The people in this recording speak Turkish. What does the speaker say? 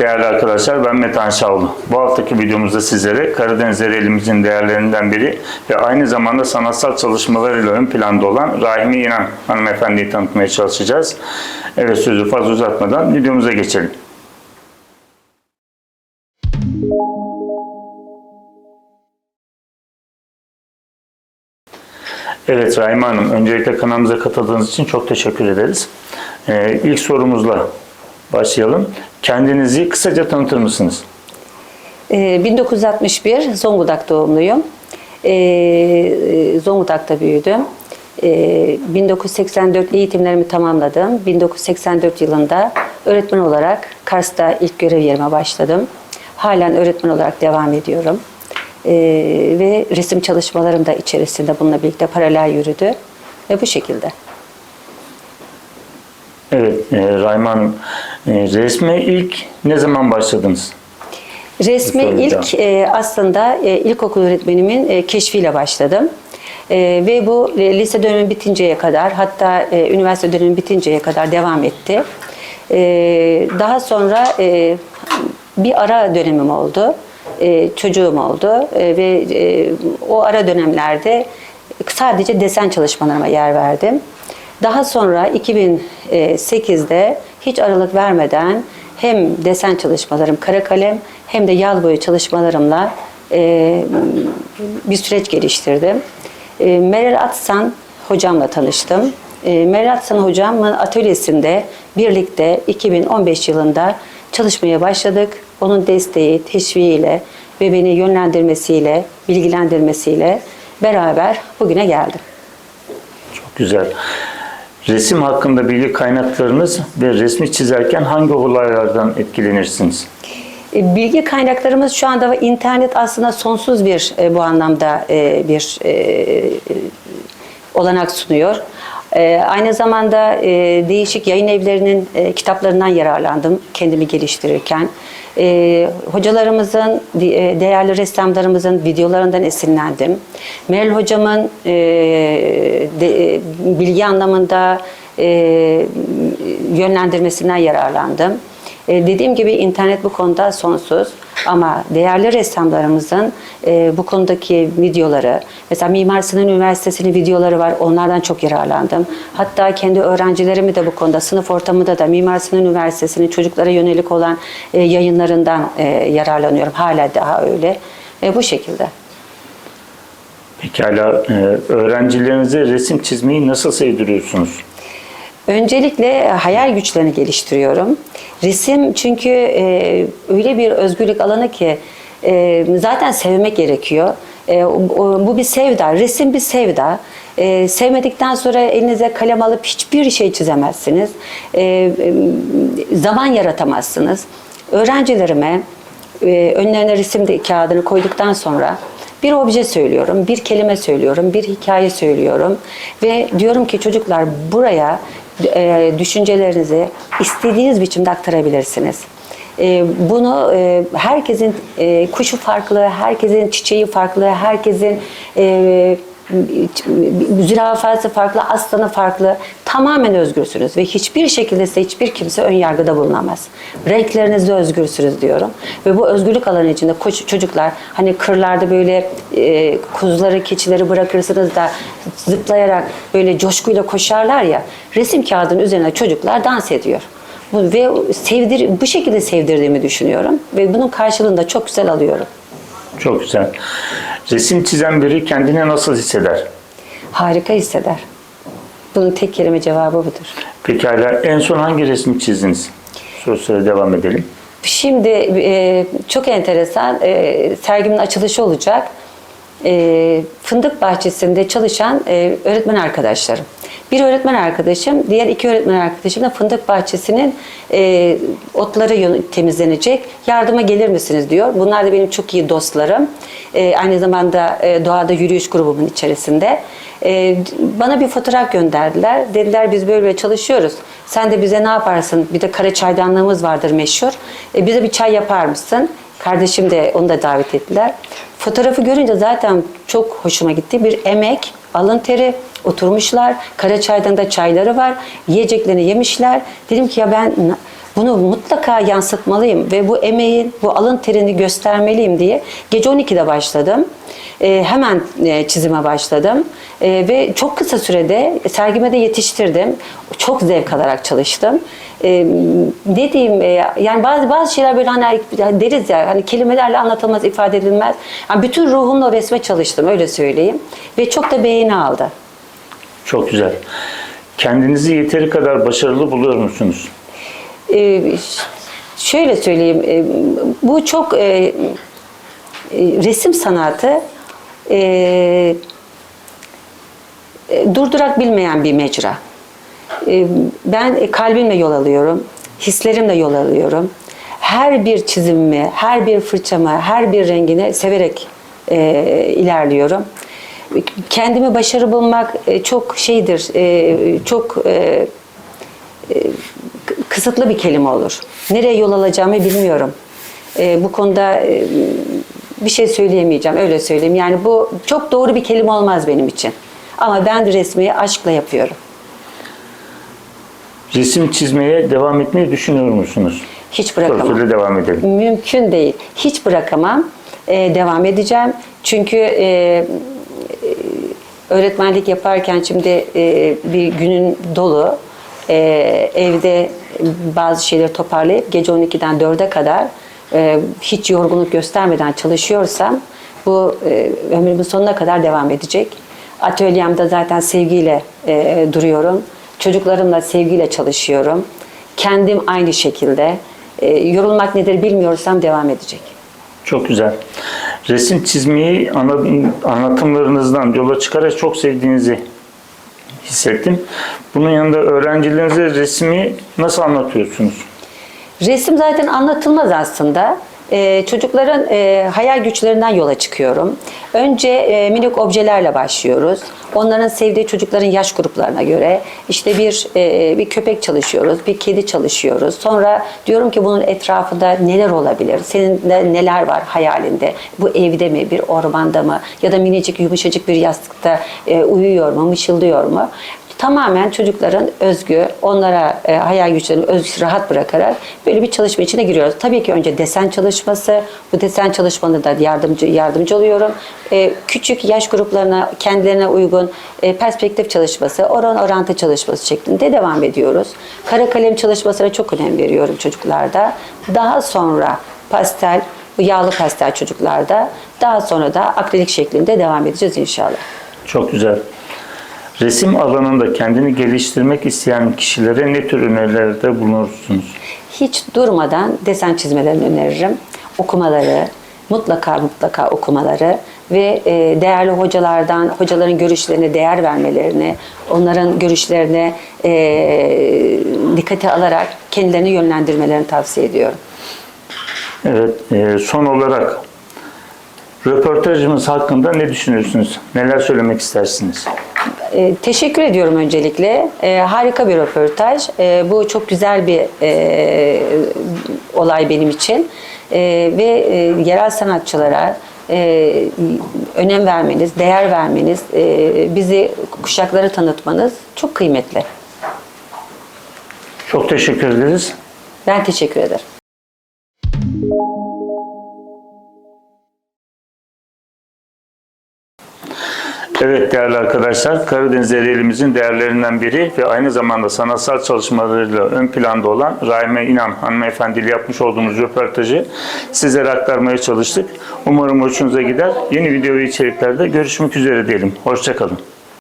değerli arkadaşlar ben Metan Şavlı. Bu haftaki videomuzda sizlere Karadeniz elimizin değerlerinden biri ve aynı zamanda sanatsal çalışmalarıyla ön planda olan Rahime İnan hanımefendiyi tanıtmaya çalışacağız. Evet sözü fazla uzatmadan videomuza geçelim. Evet Rahime Hanım, öncelikle kanalımıza katıldığınız için çok teşekkür ederiz. Ee, ilk sorumuzla başlayalım. Kendinizi kısaca tanıtır mısınız? Ee, 1961 Zonguldak doğumluyum. Ee, Zonguldak'ta büyüdüm. Ee, 1984 eğitimlerimi tamamladım. 1984 yılında öğretmen olarak Kars'ta ilk görev yerime başladım. Halen öğretmen olarak devam ediyorum. Ee, ve resim çalışmalarım da içerisinde bununla birlikte paralel yürüdü. Ve bu şekilde. Evet, e, Hanım, e, resme ilk ne zaman başladınız? Soracağım. ilk e, aslında e, ilkokul öğretmenimin e, keşfiyle başladım. E, ve bu e, lise dönemi bitinceye kadar hatta e, üniversite dönemi bitinceye kadar devam etti. E, daha sonra e, bir ara dönemim oldu. E, çocuğum oldu E, ve e, o ara dönemlerde sadece desen çalışmalarıma yer verdim. Daha sonra 2008'de hiç aralık vermeden hem desen çalışmalarım kara kalem hem de yağ boya çalışmalarımla e, bir süreç geliştirdim. E, Meral Atsan hocamla tanıştım. E, Meral Atsan hocamın atölyesinde birlikte 2015 yılında çalışmaya başladık. Onun desteği, teşviğiyle ve beni yönlendirmesiyle, bilgilendirmesiyle beraber bugüne geldim. Çok güzel. Resim hakkında bilgi kaynaklarınız ve resmi çizerken hangi olaylardan etkilenirsiniz? E, Bilgi kaynaklarımız şu anda internet aslında sonsuz bir e, bu anlamda e, bir olanak sunuyor. E, aynı zamanda e, değişik yayın evlerinin e, kitaplarından yararlandım kendimi geliştirirken. E, hocalarımızın, e, değerli ressamlarımızın videolarından esinlendim. Meral hocamın bilgi anlamında yönlendirmesinden yararlandım. Dediğim gibi internet bu konuda sonsuz ama değerli ressamlarımızın e, bu konudaki videoları, mesela Mimar Sinan Üniversitesi'nin videoları var, onlardan çok yararlandım. Hatta kendi öğrencilerimi de bu konuda, sınıf ortamında da Mimar Sinan Üniversitesi'nin çocuklara yönelik olan e, yayınlarından e, yararlanıyorum. Hala daha öyle. E, bu şekilde. Pekala, e, öğrencilerinize resim çizmeyi nasıl sevdiriyorsunuz? Öncelikle hayal güçlerini geliştiriyorum. Resim çünkü e, öyle bir özgürlük alanı ki e, zaten sevmek gerekiyor. E, bu bir sevda, resim bir sevda. E, sevmedikten sonra elinize kalem alıp hiçbir şey çizemezsiniz. E, e, zaman yaratamazsınız. Öğrencilerime e, önlerine resim kağıdını koyduktan sonra bir obje söylüyorum, bir kelime söylüyorum, bir hikaye söylüyorum ve diyorum ki çocuklar buraya e, düşüncelerinizi istediğiniz biçimde aktarabilirsiniz. E, bunu e, herkesin e, kuşu farklı, herkesin çiçeği farklı, herkesin e, zürafası farklı, aslanı farklı. Tamamen özgürsünüz ve hiçbir şekilde size hiçbir kimse ön yargıda bulunamaz. Renklerinizde özgürsünüz diyorum. Ve bu özgürlük alanı içinde koç- çocuklar hani kırlarda böyle e, kuzuları, keçileri bırakırsınız da zıplayarak böyle coşkuyla koşarlar ya. Resim kağıdının üzerine çocuklar dans ediyor. Bu, ve sevdir, bu şekilde sevdirdiğimi düşünüyorum. Ve bunun karşılığını da çok güzel alıyorum. Çok güzel. Resim çizen biri kendini nasıl hisseder? Harika hisseder. Bunun tek kelime cevabı budur. Pekala, en son hangi resmi çizdiniz? Sorulara devam edelim. Şimdi e, çok enteresan e, sergimin açılışı olacak. E, Fındık Bahçesi'nde çalışan e, öğretmen arkadaşlarım. Bir öğretmen arkadaşım, diğer iki öğretmen arkadaşım da Fındık Bahçesi'nin e, otları temizlenecek. Yardıma gelir misiniz diyor. Bunlar da benim çok iyi dostlarım. E, aynı zamanda e, doğada yürüyüş grubumun içerisinde. E, bana bir fotoğraf gönderdiler. Dediler biz böyle böyle çalışıyoruz. Sen de bize ne yaparsın? Bir de kara çaydanlığımız vardır meşhur. E, bize bir çay yapar mısın? Kardeşim de onu da davet ettiler. Fotoğrafı görünce zaten çok hoşuma gitti. Bir emek, alın teri, oturmuşlar. Kara çaydanında çayları var. Yiyeceklerini yemişler. Dedim ki ya ben Bunu mutlaka yansıtmalıyım ve bu emeğin, bu alın terini göstermeliyim diye gece 12'de başladım. Ee, hemen e, çizime başladım Ee, ve çok kısa sürede sergime de yetiştirdim. Çok zevk alarak çalıştım. Ee, ne diyeyim e, yani bazı bazı şeyler böyle hani deriz ya hani kelimelerle anlatılmaz ifade edilmez. Yani bütün ruhumla resme çalıştım öyle söyleyeyim ve çok da beğeni aldı. Çok güzel. Kendinizi yeteri kadar başarılı buluyor musunuz? Ee, şöyle söyleyeyim, e, bu çok e, e, resim sanatı e, e, durdurak bilmeyen bir mecra. E, ben kalbimle yol alıyorum, hislerimle yol alıyorum. Her bir çizimimi, her bir fırçamı, her bir rengini severek e, ilerliyorum. Kendimi başarı bulmak e, çok şeydir, e, çok e, kısıtlı bir kelime olur. Nereye yol alacağımı bilmiyorum. Ee, bu konuda bir şey söyleyemeyeceğim, öyle söyleyeyim. Yani bu çok doğru bir kelime olmaz benim için. Ama ben resmi aşkla yapıyorum. Resim çizmeye devam etmeyi düşünüyor musunuz? Hiç bırakamam. Profile devam edelim. Mümkün değil. Hiç bırakamam. Ee, devam edeceğim. Çünkü e, e, öğretmenlik yaparken şimdi e, bir günün dolu. E, evde bazı şeyleri toparlayıp gece 12'den 4'e kadar e, hiç yorgunluk göstermeden çalışıyorsam bu e, ömrümün sonuna kadar devam edecek. Atölyemde zaten sevgiyle e, duruyorum. Çocuklarımla sevgiyle çalışıyorum. Kendim aynı şekilde. Yorulmak nedir bilmiyorsam devam edecek. Çok güzel. Resim çizmeyi anlatımlarınızdan yola çıkarak çok sevdiğinizi hissettim. Bunun yanında öğrencilerinize resmi nasıl anlatıyorsunuz? Resim zaten anlatılmaz aslında. Ee, çocukların e, hayal güçlerinden yola çıkıyorum. Önce e, minik objelerle başlıyoruz. Onların sevdiği çocukların yaş gruplarına göre işte bir e, bir köpek çalışıyoruz, bir kedi çalışıyoruz. Sonra diyorum ki bunun etrafında neler olabilir? Senin de neler var hayalinde? Bu evde mi, bir ormanda mı ya da minicik yumuşacık bir yastıkta e, uyuyor mu, mışıldıyor mu? Tamamen çocukların özgü, onlara e, hayal güçlerini öz, rahat bırakarak böyle bir çalışma içine giriyoruz. Tabii ki önce desen çalışması, bu desen çalışmanı da yardımcı yardımcı oluyorum. E, küçük yaş gruplarına kendilerine uygun e, perspektif çalışması, oran orantı çalışması şeklinde devam ediyoruz. Kara kalem çalışmasına çok önem veriyorum çocuklarda. Daha sonra pastel, bu yağlı pastel çocuklarda, daha sonra da akrilik şeklinde devam edeceğiz inşallah. Çok güzel. Resim alanında kendini geliştirmek isteyen kişilere ne tür önerilerde bulunursunuz? hiç durmadan desen çizmelerini öneririm. Okumaları, mutlaka mutlaka okumaları ve e, değerli hocalardan, hocaların görüşlerine değer vermelerini, onların görüşlerine e, dikkate alarak kendilerini yönlendirmelerini tavsiye ediyorum. Evet, e, son olarak röportajımız hakkında ne düşünüyorsunuz? Neler söylemek istersiniz? E, teşekkür ediyorum öncelikle. E, harika bir röportaj. E, bu çok güzel bir e, olay benim için. E, ve e, yerel sanatçılara e, önem vermeniz, değer vermeniz, e, bizi kuşaklara tanıtmanız çok kıymetli. Çok teşekkür ederiz. Ben teşekkür ederim. Evet değerli arkadaşlar, Karadeniz Ereğli'mizin değerlerinden biri ve aynı zamanda sanatsal çalışmalarıyla ön planda olan Rahime İnan hanımefendiyle yapmış olduğumuz röportajı sizlere aktarmaya çalıştık. Umarım hoşunuza gider. Yeni video ve içeriklerde görüşmek üzere diyelim. Hoşçakalın.